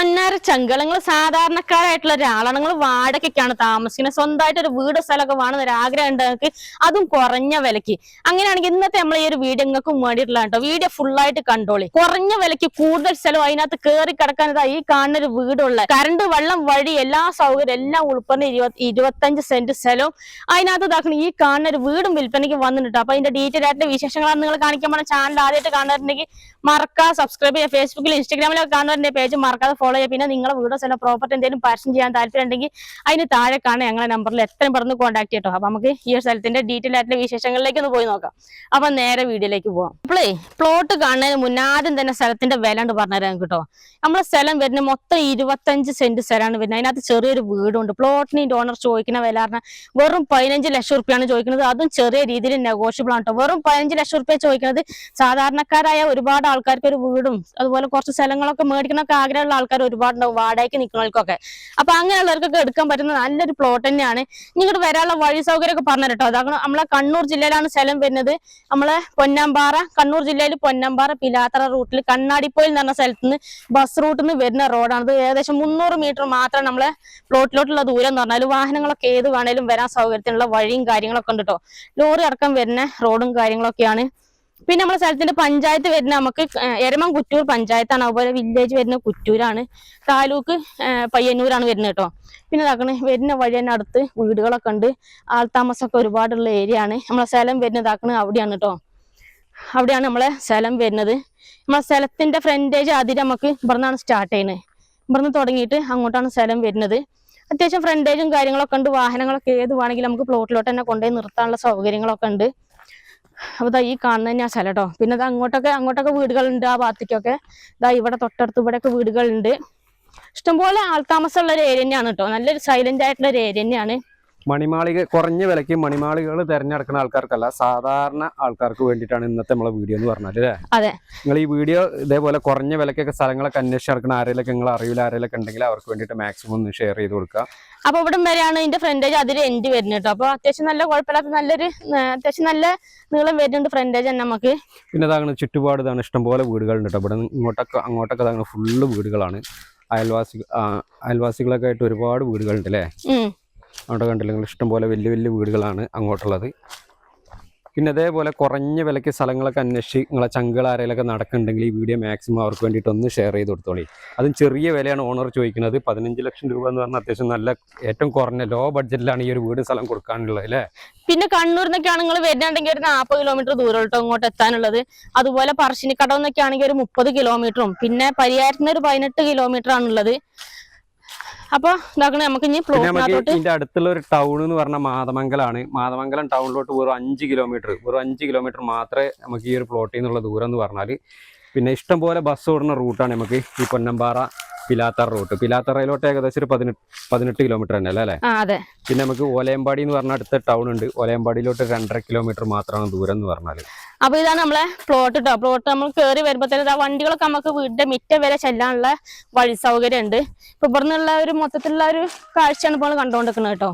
പൊന്നാര ചങ്കളങ്ങൾ സാധാരണക്കാരായിട്ടുള്ള ഒരാളാണ് നിങ്ങൾ വാടകയ്ക്കാണ് താമസിക്കുന്നത്. സ്വന്തമായിട്ട് ഒരു വീട് സ്ഥലമൊക്കെ വേണമെന്ന് ഒരു ആഗ്രഹം ഉണ്ട് നിങ്ങൾക്ക്. അതും കുറഞ്ഞ വിലക്ക് അങ്ങനെയാണെങ്കിൽ ഇന്നത്തെ നമ്മൾ ഈ ഒരു വീഡിയോ നിങ്ങൾക്കും വേണ്ടിയിട്ടുള്ള കേട്ടോ. വീഡിയോ ഫുൾ ആയിട്ട് കണ്ടോളി. കുറഞ്ഞ വിലക്ക് കൂടുതൽ സ്ഥലം അതിനകത്ത് കയറി കിടക്കാനാ ഈ കാണുന്ന ഒരു വീടുള്ള കറണ്ട് വെള്ളം വഴി എല്ലാ സൗകര്യം എല്ലാം ഉൾപ്പെടുന്ന ഇരുപത്തി ഇരുപത്തഞ്ച് സെന്റ് സ്ഥലവും അതിനകത്ത് ഇതാക്കണം ഈ കാണുന്ന ഒരു വീടും വിൽപ്പനയ്ക്ക് വന്നിട്ടുണ്ട് അപ്പൊ അതിന്റെ ഡീറ്റെയിൽ ആയിട്ടുള്ള വിശേഷങ്ങളാണ് നിങ്ങൾ കാണിക്കാൻ പോകുന്ന ചാനൽ ആദ്യമായിട്ട് കാണുന്നുണ്ടെങ്കിൽ മറക്കാതെ സബ്സ്ക്രൈബ് ചെയ്യുക. ഫേസ്ബുക്കിൽ ഇൻസ്റ്റാഗ്രാമിലൊക്കെ കാണുന്നവരുടെ പേജ് മറക്കാതെ ഫോളോ ചെയ്യുക പിന്നെ നിങ്ങളെ വീടോ സ്ഥലം പ്രോപ്പർട്ടി എന്തെങ്കിലും പാർഷൻ ചെയ്യാൻ താല്പര്യം ഉണ്ടെങ്കിൽ അതിന് താഴെ കാണാൻ ഞങ്ങളുടെ നമ്പറിൽ എത്രയും പറഞ്ഞ് കോൺടാക്ട് ചെയ്യട്ടോ അപ്പൊ നമുക്ക് ഈ ഒരു സ്ഥലത്തിന്റെ ഡീറ്റെയിൽ ആയിട്ടുള്ള വിശേഷങ്ങളിലേക്ക് ഒന്ന് പോയി നോക്കാം. അപ്പൊ നേരെ വീഡിയോയിലേക്ക് പോവാം. അപ്പോളേ പ്ലോട്ട് കാണുന്നതിന് മുന്നേ ആദ്യം തന്നെ സ്ഥലത്തിന്റെ വില ഉണ്ട് പറഞ്ഞുതരാം കേട്ടോ നമ്മളെ സ്ഥലം വരുന്ന മൊത്തം ഇരുപത്തഞ്ച് സെന്റ് സ്ഥലമാണ് വരുന്നത്. അതിനകത്ത് ചെറിയൊരു വീടുണ്ട്. പ്ലോട്ടിന് ഓണർ ചോദിക്കുന്ന വില പറഞ്ഞാൽ വെറും പതിനഞ്ച് ലക്ഷം റുപ്യാണ് ചോദിക്കുന്നത്. അതും ചെറിയ രീതിയിൽ നെഗോഷ്യബിൾ ആണ് കേട്ടോ വെറും പതിനഞ്ച് ലക്ഷം റുപ്യ ചോദിക്കുന്നത് സാധാരണക്കാരായ ഒരുപാട് ആൾക്കാർക്ക് ഒരു വീടും അതുപോലെ കുറച്ച് സ്ഥലങ്ങളൊക്കെ മേടിക്കണമൊക്കെ ആഗ്രഹമുള്ള ആൾക്കാർ ഒരുപാട് ഉണ്ടാവും വാടകയ്ക്ക് നിൽക്കുന്നവർക്കൊക്കെ അപ്പൊ അങ്ങനെയുള്ളവർക്കൊക്കെ എടുക്കാൻ പറ്റുന്ന നല്ലൊരു പ്ലോട്ട് തന്നെയാണ്. ഇങ്ങോട്ട് വരാനുള്ള വഴി സൗകര്യം ഒക്കെ പറഞ്ഞു കേട്ടോ അതാണ് നമ്മളെ കണ്ണൂർ ജില്ലയിലാണ് സ്ഥലം വരുന്നത്. നമ്മളെ പൊന്നാമ്പാറ കണ്ണൂർ ജില്ലയിൽ പൊന്നാമ്പാറ പിലാത്തറ റൂട്ടിൽ കണ്ണാടിപ്പോയിൽ എന്ന് പറഞ്ഞ സ്ഥലത്ത് നിന്ന് ബസ് റൂട്ടിൽ നിന്ന് വരുന്ന റോഡാണ് ഏകദേശം മുന്നൂറ് മീറ്റർ മാത്രം നമ്മളെ പ്ലോട്ടിലോട്ടുള്ള ദൂരം എന്ന് പറഞ്ഞാൽ വാഹനങ്ങളൊക്കെ ഏത് വേണേലും വരാൻ സൗകര്യത്തിനുള്ള വഴിയും കാര്യങ്ങളൊക്കെ ഉണ്ട് കേട്ടോ ലോറി അടക്കം വരുന്ന റോഡും കാര്യങ്ങളൊക്കെയാണ്. പിന്നെ നമ്മുടെ സ്ഥലത്തിന്റെ പഞ്ചായത്ത് വരുന്ന നമുക്ക് എരമം കുറ്റൂർ പഞ്ചായത്താണ്. അതുപോലെ വില്ലേജ് വരുന്ന കുറ്റൂരാണ്. താലൂക്ക് പയ്യന്നൂരാണ് വരുന്നത് കേട്ടോ. പിന്നെ ഇതാക്കണേ വരുന്ന വഴി തന്നെ അടുത്ത് വീടുകളൊക്കെ ഉണ്ട്. ആൾത്താമസമൊക്കെ ഒരുപാടുള്ള ഏരിയ ആണ്. നമ്മളെ സ്ഥലം വരുന്നത് ഇതാക്കണ അവിടെയാണ് കേട്ടോ. അവിടെയാണ് നമ്മളെ സ്ഥലം വരുന്നത്. നമ്മളെ സ്ഥലത്തിന്റെ ഫ്രണ്ടേജ് ആദ്യം നമുക്ക് ഇവിടുന്നാണ് സ്റ്റാർട്ട് ചെയ്യുന്നത്. ഇവിടുന്ന് തുടങ്ങിയിട്ട് അങ്ങോട്ടാണ് സ്ഥലം വരുന്നത്. അത്യാവശ്യം ഫ്രണ്ടേജും കാര്യങ്ങളൊക്കെ ഉണ്ട്. വാഹനങ്ങളൊക്കെ ഏത് വേണമെങ്കിലും നമുക്ക് പ്ലോട്ടിലോട്ട് തന്നെ കൊണ്ടുപോയി നിർത്താനുള്ള സൗകര്യങ്ങളൊക്കെ ഉണ്ട്. അപ്പൊ ഈ കാണുന്ന തന്നെയാ സ്ഥലം കേട്ടോ പിന്നെ ദാ അങ്ങോട്ടൊക്കെ അങ്ങോട്ടൊക്കെ വീടുകളുണ്ട് ആ ഭാഗത്തേക്കൊക്കെ. ദാ ഇവിടെ തൊട്ടടുത്ത് ഇവിടെയൊക്കെ വീടുകളുണ്ട്. ഇഷ്ടംപോലെ ആൾതാമസമുള്ള ഒരു ഏരിയ തന്നെയാണ് കേട്ടോ നല്ലൊരു സൈലന്റ് ആയിട്ടുള്ള ഒരു ഏരിയ തന്നെയാണ് മണിമാളിക കുറഞ്ഞ വിലയ്ക്ക് മണിമാളികൾ തിരഞ്ഞെടുക്കുന്ന ആൾക്കാർക്കല്ല സാധാരണ ആൾക്കാർക്ക് വേണ്ടിയിട്ടാണ് ഇന്നത്തെ നമ്മളെ വീഡിയോ എന്ന് പറഞ്ഞാൽ അല്ലേ? അതെ. നിങ്ങൾ ഈ വീഡിയോ ഇതേപോലെ കുറഞ്ഞ വിലക്കൊക്കെ സ്ഥലങ്ങളൊക്കെ അന്വേഷിച്ച് നടക്കുന്ന ആരെയൊക്കെ നിങ്ങൾ അറിയില്ല ആരെയൊക്കെ ഉണ്ടെങ്കിൽ അവർക്ക് വേണ്ടിയിട്ട് മാക്സിമം ഒന്ന് ഷെയർ ചെയ്ത് കൊടുക്കുക. അപ്പൊ ഇവിടം വരെയാണ് ഇതിന്റെ ഫ്രണ്ടേജ് അതിൽ എൻഡ് വരുന്നത് കേട്ടോ. അപ്പൊ അത്യാവശ്യം നല്ല കുഴപ്പമില്ലാത്ത നല്ലൊരു അത്യാവശ്യം നല്ല നീളം വരുന്നുണ്ട് ഫ്രണ്ടേജ് തന്നെ നമുക്ക്. പിന്നെ അതാണ് ചുറ്റുപാട് ഇതാണ് ഇഷ്ടംപോലെ വീടുകളുണ്ട് കേട്ടോ. ഇവിടെ ഇങ്ങോട്ടൊക്കെ അങ്ങോട്ടൊക്കെ അതാണ് ഫുള്ള് വീടുകളാണ്. അയൽവാസി അയൽവാസികളൊക്കെ ആയിട്ട് ഒരുപാട് വീടുകളുണ്ട് അല്ലേ? അവിടെ കണ്ടില്ല? നിങ്ങൾ ഇഷ്ടംപോലെ വലിയ വലിയ വീടുകളാണ് അങ്ങോട്ടുള്ളത്. പിന്നെ അതേപോലെ കുറഞ്ഞ വിലയ്ക്ക് സ്ഥലങ്ങളൊക്കെ അന്വേഷിച്ച് നിങ്ങളെ ചങ്കൾ നടക്കുന്നുണ്ടെങ്കിൽ ഈ വീഡിയോ മാക്സിമം അവർക്ക് വേണ്ടിയിട്ട് ഒന്ന് ഷെയർ ചെയ്ത് കൊടുത്തോളി. അതും ചെറിയ വിലയാണ് ഓണർ ചോദിക്കുന്നത്. പതിനഞ്ച് ലക്ഷം രൂപ എന്ന് പറഞ്ഞാൽ അത്യാവശ്യം നല്ല ഏറ്റവും കുറഞ്ഞ ലോ ബഡ്ജറ്റിലാണ് ഈ ഒരു വീട് സ്ഥലം കൊടുക്കാനുള്ളത് അല്ലേ? പിന്നെ കണ്ണൂർ നിന്നൊക്കെയാണ് നിങ്ങൾ വരുന്നുണ്ടെങ്കിൽ ഒരു നാൽപ്പത് കിലോമീറ്റർ ദൂരം കേട്ടോ ഇങ്ങോട്ട് എത്താനുള്ളത്. അതുപോലെ പറശ്ശിനിക്കടവ് ആണെങ്കിൽ ഒരു മുപ്പത് കിലോമീറ്ററും പിന്നെ പരിയാരത്തിന് ഒരു പതിനെട്ട് കിലോമീറ്റർ ആണുള്ളത്. അപ്പൊ ഇതാക്കണേ നമുക്ക് ഇനി ഇതിന്റെ അടുത്തുള്ള ഒരു ടൗൺ എന്ന് പറഞ്ഞാൽ മാതമംഗലാണ് മാതമംഗലം ടൗണിലോട്ട് വെറും അഞ്ച് കിലോമീറ്റർ വെറും അഞ്ച് കിലോമീറ്റർ മാത്രമേ നമുക്ക് ഈ ഒരു പ്ലോട്ടിൽ നിന്നുള്ള ദൂരം എന്ന് പറഞ്ഞാൽ പിന്നെ ഇഷ്ടംപോലെ ബസ് ഓടുന്ന റൂട്ടാണ് നമുക്ക് ഈ പൊന്നമ്പാറ പിലാത്തറ റൂട്ട്. പിലാത്തറയിലോട്ട് ഏകദേശം ഒരു പതിനെട്ട് പതിനെട്ട് കിലോമീറ്റർ തന്നെ അല്ലേ? അതെ. പിന്നെ നമുക്ക് ഓലയമ്പാടി എന്ന് പറഞ്ഞ അടുത്ത ടൗൺ ഉണ്ട്. ഓലയമ്പാടിയിലോട്ട് രണ്ടര കിലോമീറ്റർ മാത്രമാണ് ദൂരം എന്ന് പറഞ്ഞാൽ അപ്പൊ ഇതാണ് നമ്മളെ പ്ലോട്ട് കേട്ടോ പ്ലോട്ട് നമ്മൾ കയറി വരുമ്പോഴത്തേനും വണ്ടികളൊക്കെ നമുക്ക് വീടിന്റെ മിറ്റം വരെ ചെല്ലാനുള്ള വഴി സൗകര്യം ഉണ്ട് ഇപ്പൊ ഇവിടുന്നുള്ള ഒരു മൊത്തത്തിലുള്ള ഒരു കാഴ്ചയാണ് ഇപ്പോൾ കണ്ടുകൊണ്ടിരിക്കുന്നത് കേട്ടോ.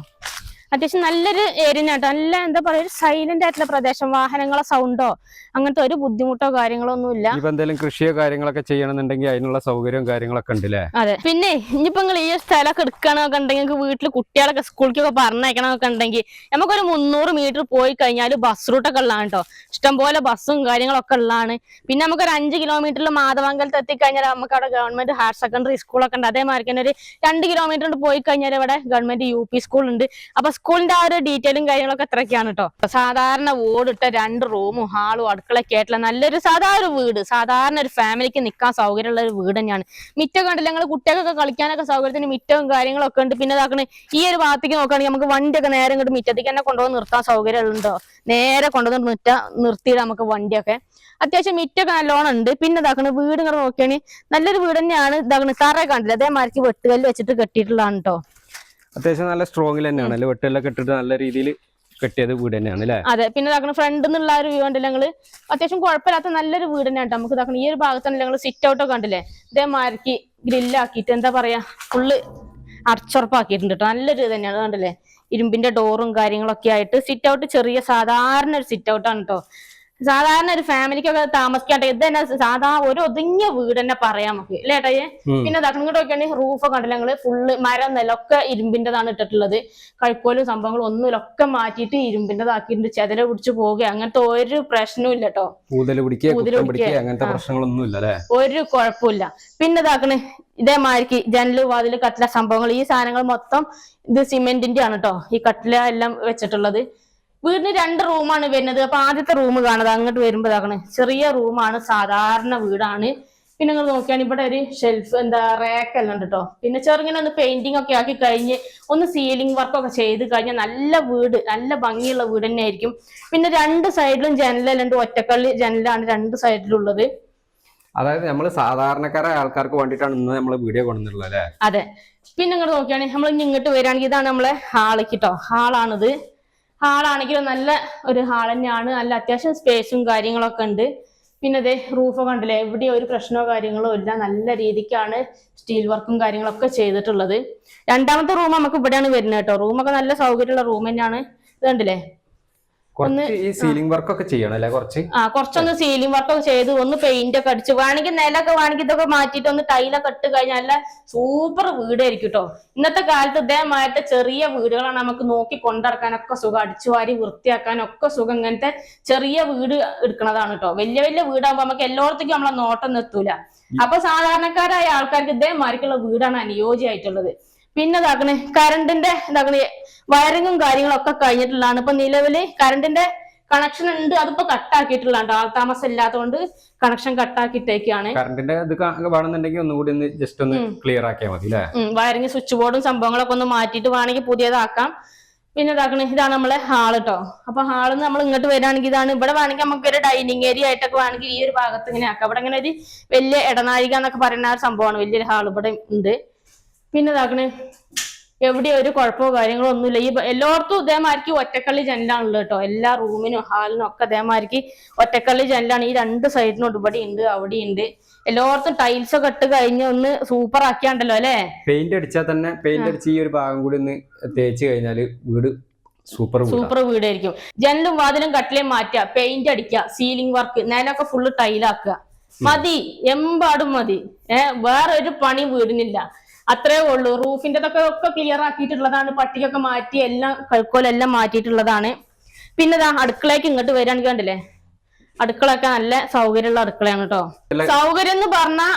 അത്യാവശ്യം നല്ലൊരു ഏരിയ കേട്ടോ. നല്ല എന്താ പറയുക ഒരു സൈലന്റ് ആയിട്ടുള്ള പ്രദേശം. വാഹനങ്ങളോ സൗണ്ടോ അങ്ങനത്തെ ഒരു ബുദ്ധിമുട്ടോ കാര്യങ്ങളോ ഒന്നും ഇല്ല. ഇപ്പൊ എന്തെങ്കിലും കൃഷിയോ കാര്യങ്ങളൊക്കെ ചെയ്യണമെന്നുണ്ടെങ്കിൽ അതിനുള്ള സൗകര്യവും കാര്യങ്ങളൊക്കെ ഉണ്ടല്ലേ അതെ. പിന്നെ ഇനിയിപ്പോ നിങ്ങൾ ഈ സ്ഥലമൊക്കെ എടുക്കണമൊക്കെ ഉണ്ടെങ്കിൽ നിങ്ങൾക്ക് വീട്ടിൽ കുട്ടികളൊക്കെ സ്കൂളിലേക്കൊക്കെ പറഞ്ഞയക്കണമൊക്കെ ഉണ്ടെങ്കിൽ നമുക്കൊരു മുന്നൂറ് മീറ്റർ പോയി കഴിഞ്ഞാൽ ബസ് റൂട്ടൊക്കെ ഉള്ളതാണ് കേട്ടോ ഇഷ്ടംപോലെ ബസ്സും കാര്യങ്ങളൊക്കെ ഉള്ളതാണ്. പിന്നെ നമുക്കൊരു അഞ്ച് കിലോമീറ്ററിൽ മാധവങ്കലത്ത് എത്തിക്കഴിഞ്ഞാൽ നമുക്ക് അവിടെ ഗവൺമെന്റ് ഹയർ സെക്കൻഡറി സ്കൂളൊക്കെ ഉണ്ട്. അതേമാതിരി തന്നെ ഒരു രണ്ട് കിലോമീറ്റർ പോയി കഴിഞ്ഞാൽ ഇവിടെ ഗവൺമെന്റ് യു പി സ്കൂളുണ്ട് അപ്പൊ സ്കൂളിന്റെ ആ ഒരു ഡീറ്റെയിലും കാര്യങ്ങളൊക്കെ എത്രയൊക്കെയാണ് കേട്ടോ സാധാരണ ഓടിട്ട രണ്ട് റൂമും ഹാളും അടുക്കളൊക്കെ ആയിട്ടുള്ള നല്ലൊരു സാധാരണ വീട് സാധാരണ ഒരു ഫാമിലിക്ക് നിൽക്കാൻ സൗകര്യമുള്ള ഒരു വീട് തന്നെയാണ്. മിറ്റം കണ്ടില്ല ഞങ്ങൾ കുട്ടികൾക്കൊക്കെ കളിക്കാനൊക്കെ സൗകര്യത്തിന് മിറ്റവും കാര്യങ്ങളൊക്കെ ഉണ്ട്. പിന്നെ ഇതാക്കണ ഈ ഒരു ഭാഗത്തേക്ക് നോക്കുകയാണെങ്കിൽ നമുക്ക് വണ്ടിയൊക്കെ നേരെ ഇങ്ങോട്ട് മിറ്റത്തേക്ക് തന്നെ കൊണ്ടുപോയി നിർത്താൻ സൗകര്യമുണ്ടോ നേരെ കൊണ്ടുവന്ന് നിർത്ത നിർത്തിയിടാം നമുക്ക് വണ്ടിയൊക്കെ. അത്യാവശ്യം മിറ്റൊക്കെ നല്ലോണം ഉണ്ട്. പിന്നെ ഇതാക്കണ വീട് ഇങ്ങനെ നോക്കിയാണെങ്കിൽ നല്ലൊരു വീട് തന്നെയാണ് ഇതാക്കണ. തറ കണ്ടില്ല അതേമാതിരിക്ക് വെട്ടുകല്ല് വെച്ചിട്ട് കെട്ടിയിട്ടുള്ളതാണ് കേട്ടോ അത്യാവശ്യം നല്ല സ്ട്രോങ്ങിൽ തന്നെയാണ്. അല്ലെ? വെട്ടെല്ലാം ഇട്ടിട്ട് നല്ല രീതിയിൽ കെട്ടിയത് വീട് തന്നെയാണ് അല്ലേ? അതെ. പിന്നെ ഇതാക്കണ ഫ്രണ്ട് എന്നുള്ള ഒരു വ്യൂ ഉണ്ടല്ലോ ഞങ്ങൾ? അത്യാവശ്യം കുഴപ്പമില്ലാത്ത നല്ലൊരു വീട് തന്നെയാണ്. നമുക്ക് ഇതാക്കണം ഈ ഒരു ഭാഗത്താണ് ഞങ്ങൾ സിറ്റ് ഔട്ടൊക്കെ ഉണ്ടല്ലേ ഇതേ ഇതേമാതിരിക്ക് ഗ്രില്ലാക്കിയിട്ട് എന്താ പറയാ ഫുള്ള് അടച്ചുറപ്പാക്കിയിട്ടുണ്ട് കേട്ടോ നല്ലൊരു തന്നെയാണ്. കണ്ടില്ലേ? ഇരുമ്പിന്റെ ഡോറും കാര്യങ്ങളൊക്കെ ആയിട്ട് സിറ്റ് ഔട്ട് ചെറിയ സാധാരണ ഒരു സിറ്റ് ഔട്ടാണ് കേട്ടോ സാധാരണ ഒരു ഫാമിലിക്കൊക്കെ താമസിക്കാട്ടെ ഇത് തന്നെ സാധാ ഒരു ഒതുങ്ങിയ വീട് തന്നെ പറയാം നമുക്ക് അല്ലേ ഏട്ടായി? ഉം. പിന്നെ ദക്കങ്ങോട്ട് നോക്കിയാണെങ്കിൽ റൂഫ് കണ്ടില്ല ഞങ്ങൾ? ഫുള്ള് മരം നിലൊക്കെ ഇരുമ്പിന്റെതാണ് ഇട്ടിട്ടുള്ളത്. കഴുക്കോലും സംഭവങ്ങളും ഒന്നുമില്ലൊക്കെ മാറ്റിയിട്ട് ഇരുമ്പിന്റെതാക്കിയിട്ടുണ്ട് ചെതല പിടിച്ച് പോവുക അങ്ങനത്തെ ഒരു പ്രശ്നവും ഇല്ല കേട്ടോ. അങ്ങനത്തെ പ്രശ്നങ്ങളൊന്നും ഇല്ല ഒരു കുഴപ്പമില്ല. പിന്നെ ഇതാക്കണ് ഇതേമാതിരിക്ക് ജനൽ വാതിൽ കട്ടില സംഭവങ്ങൾ ഈ സാധനങ്ങൾ മൊത്തം ഇത് സിമെന്റിന്റെ ആണ് കേട്ടോ ഈ കട്ടില എല്ലാം വെച്ചിട്ടുള്ളത്. വീടിന് രണ്ട് റൂമാണ് വരുന്നത്. അപ്പൊ ആദ്യത്തെ റൂം കാണുന്നത്. അങ്ങോട്ട് വരുമ്പോഴാണ് ഇതാക്കണ് ചെറിയ റൂമാണ് സാധാരണ വീടാണ്. പിന്നെ നിങ്ങൾ നോക്കിയാണ് ഇവിടെ ഒരു ഷെൽഫ് എന്താ റാക്ക് എല്ലാം ഉണ്ട് കേട്ടോ പിന്നെ ചെറുങ്ങനെ ഒന്ന് പെയിന്റിംഗ് ഒക്കെ ആക്കി കഴിഞ്ഞ് ഒന്ന് സീലിംഗ് വർക്കൊക്കെ ചെയ്ത് കഴിഞ്ഞാൽ നല്ല വീട് നല്ല ഭംഗിയുള്ള വീട് തന്നെ ആയിരിക്കും. പിന്നെ രണ്ട് സൈഡിലും ജനലെല്ലാം ഉണ്ട്. ഒറ്റക്കള്ളി ജനലാണ് രണ്ട് സൈഡിലുള്ളത് അതായത് നമ്മൾ സാധാരണക്കാരായ ആൾക്കാർക്ക് വേണ്ടിട്ടാണ് ഇന്ന് നമ്മൾ വീഡിയോ കൊണ്ടുവന്നിട്ടുള്ളത് അല്ലേ? അതെ. പിന്നെ നിങ്ങൾ നോക്കിയാണ് നമ്മൾ ഇങ്ങോട്ട് വരികയാണെങ്കിൽ ഇതാണ് നമ്മളെ ഹാളിക്ക് കേട്ടോ ഹാളാണിത്. ഹാളാണെങ്കിലും നല്ല ഒരു ഹാൾ തന്നെയാണ്. നല്ല അത്യാവശ്യം സ്പേസും കാര്യങ്ങളൊക്കെ ഉണ്ട്. പിന്നെ അതെ റൂഫ് കണ്ടില്ലേ എവിടെയും ഒരു പ്രശ്നമോ കാര്യങ്ങളോ ഇല്ല. നല്ല രീതിക്കാണ് സ്റ്റീൽ വർക്കും കാര്യങ്ങളൊക്കെ ചെയ്തിട്ടുള്ളത്. രണ്ടാമത്തെ റൂം നമുക്ക് ഇവിടെയാണ് വരുന്നത് കേട്ടോ. റൂമൊക്കെ നല്ല സൗകര്യമുള്ള റൂം തന്നെയാണ്. ഇത് കണ്ടില്ലേ? ഈ സീലിംഗ് വർക്ക് ഒക്കെ ചെയ്യണം അല്ലെ കുറച്ച്? ആ കുറച്ചൊന്ന് സീലിംഗ് വർക്കൊക്കെ ചെയ്ത് ഒന്ന് പെയിന്റ് ഒക്കെ അടിച്ച് വേണമെങ്കിൽ നിലൊക്കെ വേണമെങ്കിൽ ഇതൊക്കെ മാറ്റിയിട്ട് ഒന്ന് ടൈലൊക്കെ ഇട്ട് കഴിഞ്ഞാൽ നല്ല സൂപ്പർ വീടായിരിക്കും കേട്ടോ ഇന്നത്തെ കാലത്ത് ഇതേമായിട്ട് ചെറിയ വീടുകളാണ് നമുക്ക് നോക്കി കൊണ്ടിറക്കാനൊക്കെ സുഖം അടിച്ചു വാരി വൃത്തിയാക്കാനൊക്കെ സുഖം ഇങ്ങനത്തെ ചെറിയ വീട് എടുക്കണതാണ് കേട്ടോ വലിയ വലിയ വീടാകുമ്പോ നമുക്ക് എല്ലായിടത്തേക്കും നമ്മളെ നോട്ടം നിർത്തൂല. അപ്പൊ സാധാരണക്കാരായ ആൾക്കാർക്ക് ഇതേമാതിരിക്കുള്ള വീടാണ് അനുയോജ്യമായിട്ടുള്ളത്. പിന്നെ ഇതാക്കണ് കറണ്ടിന്റെ ഇതാക്കണേ വയറിങ്ങും കാര്യങ്ങളൊക്കെ കഴിഞ്ഞിട്ടുള്ളതാണ്. ഇപ്പൊ നിലവിൽ കറണ്ടിന്റെ കണക്ഷൻ ഉണ്ട് അതിപ്പോ കട്ടാക്കിയിട്ടുള്ളതാണ് ആൾ താമസം ഇല്ലാത്തതുകൊണ്ട് കണക്ഷൻ കട്ടാക്കിയിട്ടേക്കാണ് കറണ്ടിന്റെ ഇത് വേണമെന്നുണ്ടെങ്കിൽ ഒന്നുകൂടി ഒന്ന് ജസ്റ്റ് ഒന്ന് ക്ലിയർ ആക്കിയാൽ മതി അല്ലേ വയറിങ് സ്വിച്ച് ബോർഡും സംഭവങ്ങളൊക്കെ ഒന്ന് മാറ്റിയിട്ട് വേണമെങ്കിൽ പുതിയതാക്കാം. പിന്നെ ഇതാക്കണ ഇതാണ് നമ്മളെ ഹാൾ കേട്ടോ അപ്പൊ ഹാൾ നമ്മൾ ഇങ്ങോട്ട് വരികയാണെങ്കിൽ ഇതാണ്. ഇവിടെ വേണമെങ്കിൽ നമുക്ക് ഒരു ഡൈനിങ് ഏരിയ ആയിട്ടൊക്കെ വേണമെങ്കിൽ ഈ ഒരു ഭാഗത്ത് ഇങ്ങനെ ആക്കാം. ഇവിടെ ഇങ്ങനെ ഒരു വലിയ ഇടനാഴിക എന്നൊക്കെ പറയുന്ന ഒരു സംഭവമാണ്. വലിയൊരു ഹാൾ ഇവിടെ ഉണ്ട്. പിന്നെ ഇതാക്കണേ എവിടെ ഒരു കുഴപ്പമോ കാര്യങ്ങളോ ഒന്നുമില്ല. ഈ എല്ലായിടത്തും ഇതേമാതിരിക്ക് ഒറ്റക്കള്ളി ജനലാണല്ലോ കേട്ടോ. എല്ലാ റൂമിനും ഹാളിനും ഒക്കെ ഇതേമാതിരിക്ക് ഒറ്റക്കള്ളി ജനലാണ്. ഈ രണ്ട് സൈഡിനും ഇവിടെ ഉണ്ട് അവിടെ ഉണ്ട്. എല്ലായിടത്തും ടൈൽസ് ഒക്കെ ഇട്ട് കഴിഞ്ഞ് ഒന്ന് സൂപ്പർ ആക്കിയാണ്ടല്ലോ അല്ലേ? പെയിന്റ് അടിച്ചാൽ തന്നെ പെയിന്റ് അടിച്ച് ഈ ഒരു ഭാഗം കൂടി ഒന്ന് തേച്ച് കഴിഞ്ഞാൽ വീട് സൂപ്പർ സൂപ്പർ വീടായിരിക്കും. ജനലും വാതിലും കട്ടിലേയും മാറ്റുക പെയിന്റ് അടിക്കുക സീലിംഗ് വർക്ക് നേരൊക്കെ ഫുള്ള് ടൈലാക്കുക മതി എമ്പാടും മതി. ഏഹ് വേറെ ഒരു പണി വീടിനില്ല. അത്രേ ഉള്ളൂ. റൂഫിന്റെതൊക്കെ ഒക്കെ ക്ലിയർ ആക്കിയിട്ടുള്ളതാണ്. പട്ടിയൊക്കെ മാറ്റി എല്ലാം കഴുക്കോലെല്ലാം മാറ്റിയിട്ടുള്ളതാണ്. പിന്നെ അടുക്കളയ്ക്ക് ഇങ്ങോട്ട് വരികയാണെങ്കിൽ കണ്ടില്ലേ? അടുക്കളയൊക്കെ നല്ല സൗകര്യമുള്ള അടുക്കളയാണ് കേട്ടോ സൗകര്യം എന്ന് പറഞ്ഞാൽ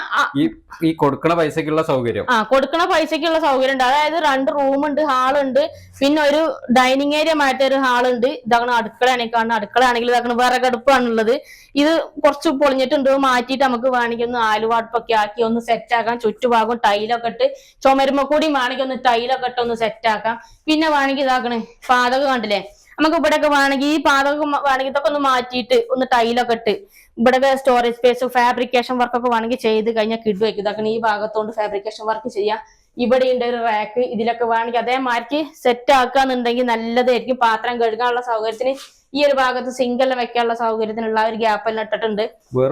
ഈ കൊടുക്കണ പൈസക്കുള്ള സൗകര്യം. ആ കൊടുക്കണ പൈസക്കുള്ള സൗകര്യം ഉണ്ട് അതായത് രണ്ട് റൂമുണ്ട് ഹാളുണ്ട് പിന്നെ ഒരു ഡൈനിങ് ഏരിയ ആയിട്ട് ഒരു ഹാളുണ്ട്. ഇതാണ് അടുക്കളയാണെങ്കിൽ കാണുന്നത് അടുക്കളയാണെങ്കിൽ ഇതാക്കണ വിറകടുപ്പാണുള്ളത്. ഇത് കുറച്ച് പൊളിഞ്ഞിട്ടുണ്ട് മാറ്റിയിട്ട് നമുക്ക് വേണമെങ്കിൽ ഒന്ന് ആലുവാടുപ്പൊക്കെ ആക്കി ഒന്ന് സെറ്റ് ആക്കാം. ചുറ്റുഭാഗം ടൈലൊക്കെ ഇട്ട് ചുമരുമ്പോ കൂടി വേണമെങ്കിൽ ഒന്ന് ടൈലൊക്കെ ഇട്ട് ഒന്ന് സെറ്റ് ആക്കാം. പിന്നെ വേണമെങ്കിൽ ഇതാക്കണേ പാതകം കണ്ടില്ലേ? നമുക്ക് ഇവിടെയൊക്കെ വേണമെങ്കിൽ ഈ പാതൊക്കെ വേണമെങ്കിൽ ഇതൊക്കെ ഒന്ന് മാറ്റിയിട്ട് ഒന്ന് ടൈലൊക്കെ ഇട്ട് ഇവിടെ സ്റ്റോറേജ് സ്പേസ് ഫാബ്രിക്കേഷൻ വർക്കൊക്കെ വേണമെങ്കിൽ ചെയ്ത് കഴിഞ്ഞാൽ കിട്ടു ഇതൊക്കെ ഈ ഭാഗത്തോണ്ട് ഫാബ്രിക്കേഷൻ വർക്ക് ചെയ്യാം. ഇവിടെ ഉണ്ട് ഒരു റാക്ക് ഇതിലൊക്കെ വേണമെങ്കിൽ അതേമാതിരിക്ക് സെറ്റ് ആക്കാന്നുണ്ടെങ്കിൽ നല്ലതായിരിക്കും. പാത്രം കഴുകാനുള്ള സൗകര്യത്തിന് ഈ ഒരു ഭാഗത്ത് സിങ്കെല്ലാം വെക്കാനുള്ള സൗകര്യത്തിനുള്ള ഒരു ഗ്യാപ്പ് എല്ലാം ഇട്ടിട്ടുണ്ട്.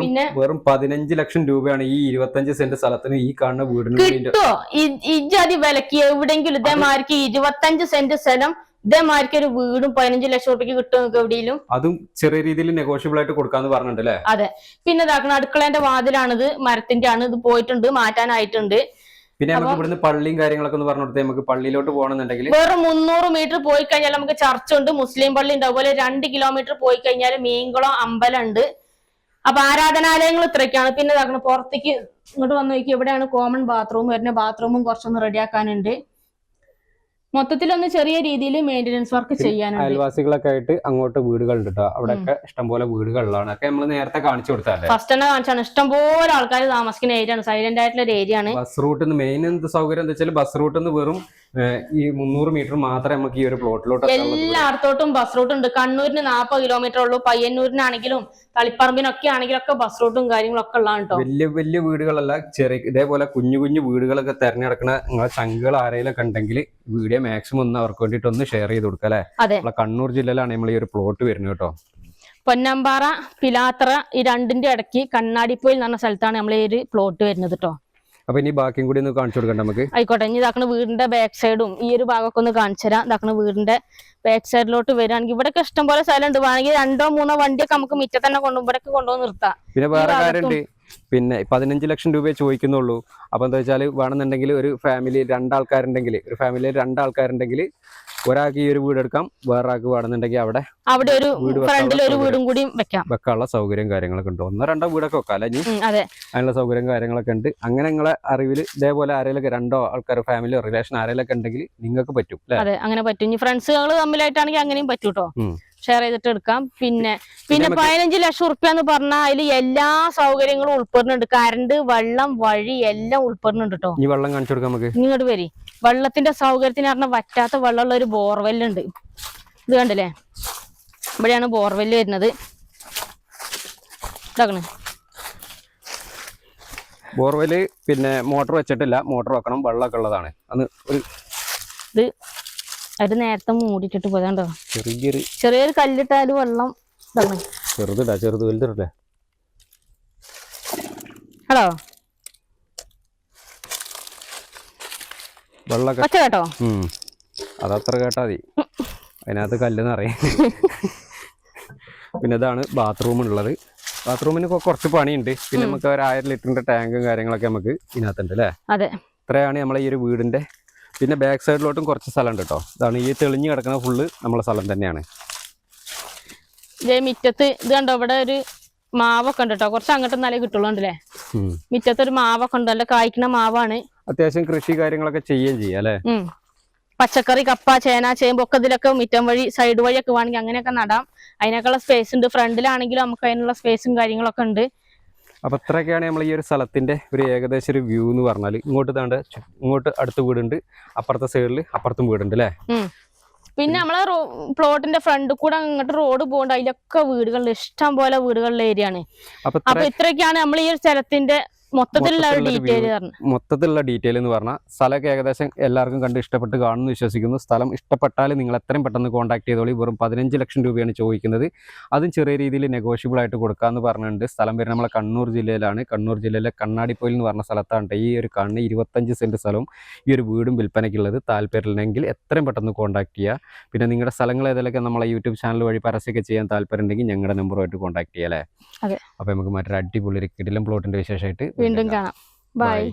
പിന്നെ വെറും പതിനഞ്ച് ലക്ഷം രൂപയാണ് ഈ ഇരുപത്തഞ്ച് സെന്റ് സ്ഥലത്തിന് ഈ കാണുന്ന വീടിന് കിട്ടോ? ഇജാതി വിലക്ക് എവിടെയെങ്കിലും ഇതേമാതിരിക്ക് ഇരുപത്തഞ്ച് സെന്റ് സ്ഥലം ഇതേമാതിരിക്ക് ഒരു വീടും പതിനഞ്ച് ലക്ഷം റുപ്യക്ക് കിട്ടും നിങ്ങൾക്ക് എവിടെയും അതും ചെറിയ രീതിയിൽ നെഗോഷ്യബിൾ ആയിട്ട് കൊടുക്കാന്ന് പറഞ്ഞിട്ടുണ്ട് അതെ. പിന്നെ ഇതാക്കണം അടുക്കളേന്റെ വാതിലാണിത് മരത്തിന്റെ ആണ് ഇത് പോയിട്ടുണ്ട് മാറ്റാനായിട്ടുണ്ട്. പിന്നെ നമുക്ക് ഇവിടുന്ന് പള്ളിയും കാര്യങ്ങളൊക്കെ ഒന്ന് പറഞ്ഞു കൊടുത്തേ നമുക്ക് പള്ളിയിലോട്ട് പോകണമെന്നുണ്ടെങ്കിൽ. വെറും മുന്നൂറ് മീറ്റർ പോയി കഴിഞ്ഞാൽ നമുക്ക് ചർച്ച ഉണ്ട് മുസ്ലിം പള്ളി ഉണ്ട്. അതുപോലെ രണ്ട് കിലോമീറ്റർ പോയി കഴിഞ്ഞാൽ മീൻകുളം അമ്പലം ഉണ്ട് അപ്പൊ ആരാധനാലയങ്ങൾ ഇത്രയൊക്കെയാണ്. പിന്നെ ഇതാക്കണം പുറത്തേക്ക് ഇങ്ങോട്ട് വന്നു നോക്കി എവിടെയാണ് കോമൺ ബാത്റൂം വരുന്ന ബാത്റൂമും കുറച്ചൊന്ന് റെഡിയാക്കാനുണ്ട് മൊത്തത്തിലൊന്ന് ചെറിയ രീതിയിൽ മെയിന്റനൻസ് വർക്ക് ചെയ്യാനുണ്ട്. അയൽവാസികളൊക്കെ ആയിട്ട് അങ്ങോട്ട് വീടുകളുണ്ട് കേട്ടോ അവിടെയൊക്കെ ഇഷ്ടംപോലെ വീടുകളിലാണ്. ഒക്കെ നമ്മൾ നേരത്തെ കാണിച്ചു കൊടുത്താൽ ഫസ്റ്റ് തന്നെ കാണിച്ചാണ്. ഇഷ്ടംപോലെ ആൾക്കാർ താമസിക്കുന്ന ഏരിയ ആണ്. സൈലന്റ് ആയിട്ടുള്ള ഒരു ഏരിയ ആണ്. ബസ് റൂട്ടിൽ നിന്ന് മെയിൻ എന്ത് സൗകര്യം എന്താ വെച്ചാൽ ബസ് റൂട്ടിൽ നിന്ന് വെറും ഈ മുന്നൂറ് മീറ്റർ മാത്രമേ നമുക്ക് ഈ ഒരു പ്ലോട്ടിലോട്ട് എല്ലായിടത്തോട്ടും ബസ് റൂട്ട് ഉണ്ട്. കണ്ണൂരിന് നാൽപ്പത് കിലോമീറ്റർ ഉള്ളൂ. പയ്യന്നൂരിനാണെങ്കിലും തളിപ്പറമ്പിനൊക്കെ ആണെങ്കിലും ഒക്കെ ബസ് റൂട്ടും കാര്യങ്ങളൊക്കെ ഉള്ളതാണ് കേട്ടോ വലിയ വലിയ വീടുകളല്ല ചെറിയ ഇതേപോലെ കുഞ്ഞു കുഞ്ഞു വീടുകളൊക്കെ തെരഞ്ഞെടുക്കുന്ന നിങ്ങളെ ചങ്കുകൾ ആരെയിലൊക്കെ ഉണ്ടെങ്കിൽ വീഡിയോ മാക്സിമം ഒന്ന് അവർക്ക് വേണ്ടിയിട്ട് ഒന്ന് ഷെയർ ചെയ്ത് കൊടുക്കുക അല്ലെ? അതെ. നമ്മളെ കണ്ണൂർ ജില്ലയിലാണ് നമ്മൾ ഈ ഒരു പ്ലോട്ട് വരുന്നത് കേട്ടോ പൊന്നമ്പാറ പിലാത്ര ഈ രണ്ടിന്റെ ഇടയ്ക്ക് കണ്ണാടിപ്പോയിൽ എന്ന് പറഞ്ഞ സ്ഥലത്താണ് നമ്മൾ ഈ ഒരു പ്ലോട്ട് വരുന്നത് കേട്ടോ അപ്പൊ ഇനി ബാക്കിയും കൂടി ഒന്ന് കാണിച്ചു കൊടുക്കണ്ട നമുക്ക്. ആയിക്കോട്ടെ ഇനി ഇതാക്കണ വീടിന്റെ ബാക്ക് സൈഡും ഈ ഒരു ഭാഗമൊക്കെ ഒന്ന് കാണിച്ചു തരാം. ഇതാക്കണ വീടിന്റെ ബാക്ക് സൈഡിലോട്ട് വരികയാണെങ്കിൽ ഇവിടെയൊക്കെ ഇഷ്ടംപോലെ സ്ഥലമുണ്ട്. വേണമെങ്കിൽ രണ്ടോ മൂന്നോ വണ്ടിയൊക്കെ നമുക്ക് മിറ്റ തന്നെ കൊണ്ടു ഇവിടെയൊക്കെ കൊണ്ടുപോയി നിർത്താം. പിന്നെ വേറെ കാര്യമുണ്ട്. പിന്നെ പതിനഞ്ച് ലക്ഷം രൂപയെ ചോദിക്കുന്നുള്ളൂ. അപ്പൊ എന്താ വെച്ചാൽ വേണമെന്നുണ്ടെങ്കിൽ ഒരു ഫാമിലി രണ്ടാൾക്കാരുണ്ടെങ്കിൽ ഒരു ഫാമിലിയിൽ രണ്ടാൾക്കാരുണ്ടെങ്കിൽ ഒരാൾക്ക് ഈ ഒരു വീട് എടുക്കാം വേറെ ആൾക്ക് വേണമെന്നുണ്ടെങ്കിൽ അവിടെ അവിടെ ഒരു ഫ്രണ്ടിൽ ഒരു വീടും കൂടി വെക്കാം. വെക്കാനുള്ള സൗകര്യം കാര്യങ്ങളൊക്കെ ഉണ്ട്. ഒന്നോ രണ്ടോ വീടൊക്കെ വെക്കാം അല്ലെ അതെ. അതിനുള്ള സൗകര്യം കാര്യങ്ങളൊക്കെ ഉണ്ട്. അങ്ങനെ നിങ്ങളെ അറിവിൽ ഇതേപോലെ ആരെങ്കിലും രണ്ടോ ആൾക്കാർ ഫാമിലി റിലേഷൻ ആരെങ്കിലും ഉണ്ടെങ്കിൽ നിങ്ങൾക്ക് പറ്റും അതെ അങ്ങനെ പറ്റും. ഇനി ഫ്രണ്ട്സുകൾ തമ്മിലായിട്ടാണെങ്കിൽ അങ്ങനെയും പറ്റും കേട്ടോ ഉം. ഷെയർ ചെയ്തിട്ട് എടുക്കാം. പിന്നെ പിന്നെ പതിനഞ്ച് ലക്ഷം ഉറുപ്പ്യ എന്ന് പറഞ്ഞാൽ അതിൽ എല്ലാ സൗകര്യങ്ങളും ഉൾപ്പെടുന്നുണ്ട്. കറണ്ട് വെള്ളം വഴി എല്ലാം ഉൾപ്പെടുന്നുണ്ട് കേട്ടോ ഈ വെള്ളം കാണിച്ചു കൊടുക്കാം നമുക്ക്. ഇങ്ങോട്ട് വരി. വെള്ളത്തിന്റെ സൗകര്യത്തിന് പറഞ്ഞാൽ വറ്റാത്ത വെള്ളമുള്ള ഒരു ബോർവെല്ലുണ്ട് ഇത് കണ്ടില്ലേ? ഇവിടെയാണ് ബോർവെല്ല് വരുന്നത്. ഇതാക്കണേ. ബോർവെൽ പിന്നെ മോട്ടർ വെച്ചിട്ടില്ല. മോട്ടർ വെക്കണം. വെള്ളമൊക്കെ ഉള്ളതാണ്. അന്ന് ഒരു ഇത് അത് നേരത്തെ മൂടിയിട്ടിട്ട് പോയതാണ്ടോ ചെറിയൊരു ചെറിയൊരു കല്ലിട്ടാൽ വെള്ളം ചെറുതിടാ ചെറുത് വലുതിടല്ലേ ഹലോ? കേട്ടോ. അതത്ര കേട്ടാ മതി. അതിനകത്ത് കല്ലെന്ന് അറിയാം പിന്നെ ഇതാണ് ബാത്റൂം ഉള്ളത്. ബാത്റൂമിന് കുറച്ച് പണിയുണ്ട്. പിന്നെ നമുക്ക് ഒരു ആയിരം ലിറ്ററിന്റെ ടാങ്കും കാര്യങ്ങളൊക്കെ നമുക്ക് ഇതിനകത്തുണ്ട് അല്ലേ? അതെ. ഇത്രയാണ് നമ്മളെ ഈ ഒരു വീടിന്റെ പിന്നെ ബാക്ക് സൈഡിലോട്ടും കുറച്ച് സ്ഥലം ഉണ്ട് കേട്ടോ. ഇതാണ് ഈ തെളിഞ്ഞു കിടക്കുന്ന ഫുള്ള് നമ്മളെ സ്ഥലം തന്നെയാണ്. മിറ്റത്ത് ഇത് കണ്ടോ ഇവിടെ ഒരു മാവൊക്കെ ഉണ്ട് കേട്ടോ. കുറച്ച് അങ്ങോട്ട് എന്നാലേ കിട്ടുള്ളൂ ഉണ്ടല്ലേ. മിറ്റത്ത് ഒരു മാവൊക്കെ ഉണ്ട്. നല്ല കായ്ക്കുന്ന മാവാണ്. അത്യാവശ്യം കൃഷി കാര്യങ്ങളൊക്കെ ചെയ്യുകയും ചെയ്യാം അല്ലേ? പച്ചക്കറി കപ്പ ചേന ചേമ്പ് ഒക്കെ ഇതിലൊക്കെ മിറ്റം വഴി സൈഡ് വഴിയൊക്കെ വേണമെങ്കിൽ അങ്ങനെയൊക്കെ നടാം. അതിനൊക്കെയുള്ള സ്പേസ് ഉണ്ട്. ഫ്രണ്ടിലാണെങ്കിലും നമുക്ക് അതിനുള്ള സ്പേസും കാര്യങ്ങളൊക്കെ ഉണ്ട്. അപ്പൊ ഇത്രയൊക്കെയാണ് നമ്മൾ ഈ ഒരു സ്ഥലത്തിന്റെ ഒരു ഏകദേശം ഒരു വ്യൂ എന്ന് പറഞ്ഞാൽ ഇങ്ങോട്ട് താണ്ട് ഇങ്ങോട്ട് അടുത്ത വീടുണ്ട് അപ്പുറത്തെ സൈഡിൽ അപ്പുറത്തും വീടുണ്ട് അല്ലേ? പിന്നെ നമ്മളെ പ്ലോട്ടിന്റെ ഫ്രണ്ട് കൂടെ അങ്ങോട്ട് റോഡ് പോകണ്ട അതിലൊക്കെ വീടുകളിൽ ഇഷ്ടം പോലെ വീടുകളിലെ ഏരിയ ആണ്. അപ്പൊ ഇത്രയൊക്കെയാണ് നമ്മൾ ഈ ഒരു സ്ഥലത്തിന്റെ മൊത്തത്തിലുള്ള ഡീറ്റെയിൽ മൊത്തത്തിലുള്ള എന്ന് പറഞ്ഞാൽ സ്ഥലമൊക്കെ ഏകദേശം എല്ലാവർക്കും കണ്ട് ഇഷ്ടപ്പെട്ട് കാണുമെന്ന് വിശ്വസിക്കുന്നു. സ്ഥലം ഇഷ്ടപ്പെട്ടാൽ നിങ്ങൾ എത്രയും പെട്ടെന്ന് കോൺടാക്ട് ചെയ്തോളി. വെറും പതിനഞ്ച് ലക്ഷം രൂപയാണ് ചോദിക്കുന്നത്. അതും ചെറിയ രീതിയിൽ നെഗോഷ്യബിൾ ആയിട്ട് കൊടുക്കാമെന്ന് പറഞ്ഞിട്ടുണ്ട്. സ്ഥലം വരെ നമ്മളെ കണ്ണൂർ ജില്ലയിലാണ്. കണ്ണൂർ ജില്ലയിലെ കണ്ണാടിപ്പൊയിൽ എന്ന് പറഞ്ഞ സ്ഥലത്താണ് ഈ ഒരു കണ്ണ് ഇരുപത്തഞ്ച് സെന്റ് സ്ഥലവും ഈ ഒരു വീടും വിൽപ്പനയ്ക്കുള്ളത്. താല്പര്യമില്ലെങ്കിൽ എത്രയും പെട്ടെന്ന് കോൺടാക്ട് ചെയ്യുക പിന്നെ നിങ്ങളുടെ സ്ഥലങ്ങൾ ഏതെങ്കിലുമൊക്കെ നമ്മളെ യൂട്യൂബ് ചാനൽ വഴി പരസ്യമൊക്കെ ചെയ്യാൻ താല്പര്യം ഉണ്ടെങ്കിൽ ഞങ്ങളുടെ നമ്പറുമായിട്ട് കോൺടാക്ട് ചെയ്യാം അല്ലേ. അപ്പോൾ നമുക്ക് മറ്റൊരു അടിപൊളി ഒരു കിടിലം പ്ലോട്ടിന്റെ വിശേഷമായിട്ട് വീണ്ടും കാണാം. ബൈ.